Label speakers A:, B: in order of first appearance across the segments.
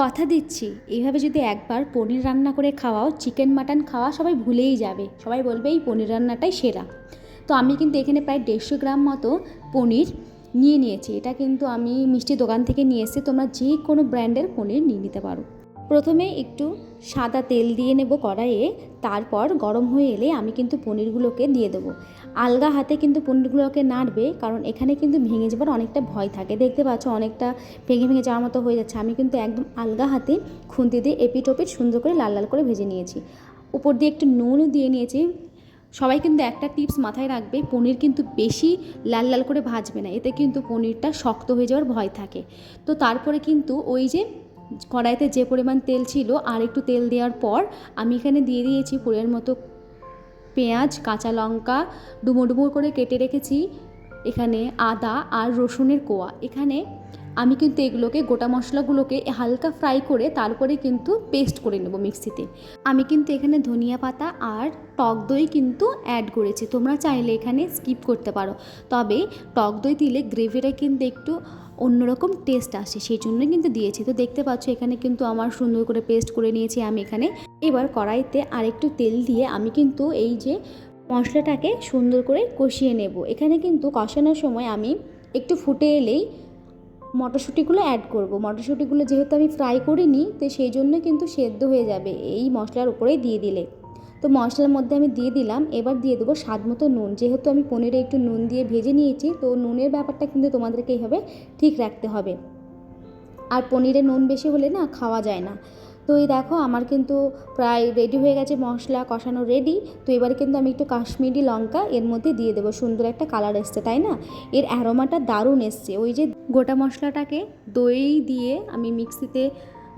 A: কথা দিচ্ছি, এইভাবে যদি একবার পনির রান্না করে খাওয়াও, চিকেন, মাটন খাওয়া সবাই ভুলেই যাবে। সবাই বলবে এই পনির রান্নাটাই সেরা। তো আমি কিন্তু এখানে প্রায় দেড়শো গ্রাম মতো পনির নিয়ে নিয়েছি। এটা কিন্তু আমি মিষ্টি দোকান থেকে নিয়ে এসে তোমরা যে কোনো ব্র্যান্ডের পনির নিয়ে নিতে পারো। প্রথমে একটু সাদা তেল দিয়ে নেব কড়াইয়ে, তারপর গরম হয়ে এলে আমি কিন্তু পনিরগুলোকে দিয়ে দেবো। আলগা হাতে কিন্তু পনিরগুলোকে নাড়বে, কারণ এখানে কিন্তু ভেঙে যাবার অনেকটা ভয় থাকে। দেখতে পাচ্ছ অনেকটা ভেঙে ভেঙে যাওয়ার মতো হয়ে যাচ্ছে। আমি কিন্তু একদম আলগা হাতে খুন্তি দিয়ে এপিট ওপিট সুন্দর করে লাল লাল করে ভেজে নিয়েছি। উপর দিয়ে একটু নুনও দিয়ে নিয়েছি। সবাই কিন্তু একটা টিপস মাথায় রাখবে, পনির কিন্তু বেশি লাল লাল করে ভাজবে না। এতে কিন্তু পনিরটা শক্ত হয়ে যাওয়ার ভয় থাকে। তো তারপরে কিন্তু ওই যে কড়াইতে যে পরিমাণ তেল ছিল আর একটু তেল দেওয়ার পর আমি এখানে দিয়ে দিয়েছি পুরের মতো পেঁয়াজ, কাঁচা লঙ্কা ডুমো ডুমো করে কেটে রেখেছি। এখানে আদা আর রসুনের কোয়া। এখানে আমি কিন্তু এগুলোকে, গোটা মশলাগুলোকে হালকা ফ্রাই করে তারপরে কিন্তু পেস্ট করে নেব মিক্সিতে। আমি কিন্তু এখানে ধনিয়া পাতা আর টক দই কিন্তু অ্যাড করেছি। তোমরা চাইলে এখানে স্কিপ করতে পারো। তবে টক দই দিলে গ্রেভিটা কিন্তু একটু অন্যরকম টেস্ট আসে, সেই জন্যই কিন্তু দিয়েছি। তো দেখতে পাচ্ছ এখানে কিন্তু আমার সুন্দর করে পেস্ট করে নিয়েছি আমি এখানে। এবার কড়াইতে আরেকটু তেল দিয়ে আমি কিন্তু এই যে মশলাটাকে সুন্দর করে কষিয়ে নেব। এখানে কিন্তু কষানোর সময় আমি একটু ফুটে এলেই মটরশুঁটিগুলো অ্যাড করব। মটরশুঁটিগুলো যেহেতু আমি ফ্রাই করিনি, তো সেই জন্য কিন্তু সেদ্ধ হয়ে যাবে এই মশলার উপরেই দিয়ে দিলে। তো মশলার মধ্যে আমি দিয়ে দিলাম, এবার দিয়ে দেবো স্বাদ মতো নুন। যেহেতু আমি পনিরে একটু নুন দিয়ে ভেজে নিয়েছি, তো নুনের ব্যাপারটা কিন্তু তোমাদেরকে এইভাবে ঠিক রাখতে হবে। আর পনিরে নুন বেশি হলে না খাওয়া যায় না। তো এই দেখো, আমার কিন্তু প্রায় রেডি হয়ে গেছে মশলা, কষানো রেডি তো এবারে কিন্তু আমি একটু কাশ্মীরি লঙ্কা এর মধ্যে দিয়ে দেবো। সুন্দর একটা কালার এসছে, তাই না? এর অ্যারোমাটা দারুণ এসছে। ওই যে গোটা মশলাটাকে দই দিয়ে আমি মিক্সিতে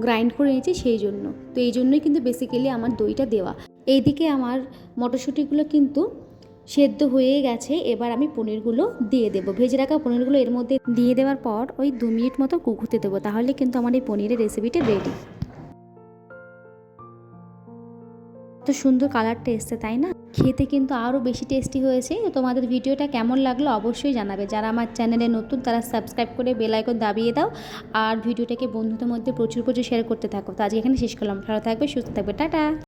A: গ্রাইন্ড করে নিয়েছি সেই জন্য। তো এই জন্যই কিন্তু বেসিক্যালি আমার দইটা দেওয়া। এইদিকে আমার মটরশুঁটিগুলো কিন্তু সেদ্ধ হয়ে গেছে। এবার আমি পনিরগুলো দিয়ে দেবো। ভেজে রাখা পনিরগুলো এর মধ্যে দিয়ে দেওয়ার পর ওই দু মিনিট মতো কুকুতে দেবো। তাহলে কিন্তু আমার এই পনিরের রেসিপিটা রেডি তো সুন্দর কালারটা এসছে তাই না? খেতে কিন্তু আরও বেশি টেস্টি হয়েছে। তোমাদের ভিডিওটা কেমন লাগল অবশ্যই জানাবে। যারা আমার চ্যানেলে নতুন, তারা সাবস্ক্রাইব করে বেলাইকন দাবিয়ে দাও। আর ভিডিওটাকে বন্ধুদের মধ্যে প্রচুর প্রচুর শেয়ার করতে থাকো। তো আজকে এখানে শেষ করলাম। ভালো থাকবে, সুস্থ থাকবে। টাটা!